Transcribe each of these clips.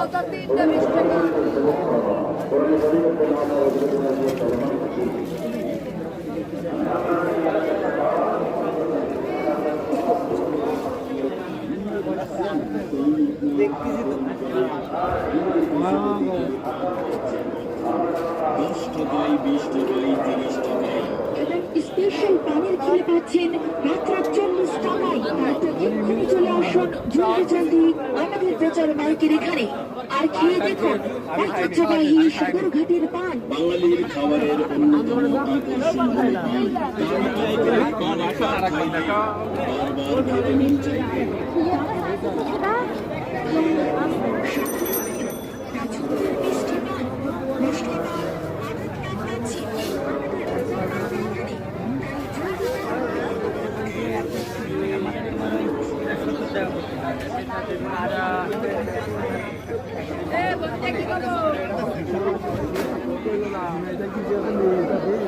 ওটা তিনটা বিশ টাকা দশ টাকায় বিশ টাকায় তিরিশ টাকায় স্পেশাল পানির খেলে পাচ্ছেন মাত্র চল্লিশ টাকায় এক্ষুনি চলে আসুন জলদি জলদি আমাদের প্রচার মাইকের এখানে। আর খেয়ে দেখুন ঐতিহ্যবাহী সদরঘাটের পান। বাঙালির খাবারের অন্যতম আকর্ষণ। হলো পান বারবার খেতে মন চাইবে কবরে আর না।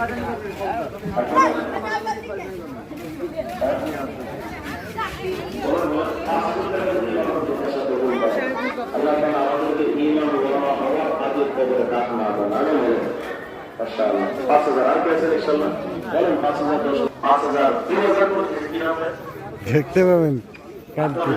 আগে বলেন মাশাআল্লাহ 5000 আর কে আছেন ইনশাআল্লাহ বলেন 5000 দশ 5000 3000 করে থেকে কিনা দেখতে পাবেন কালকে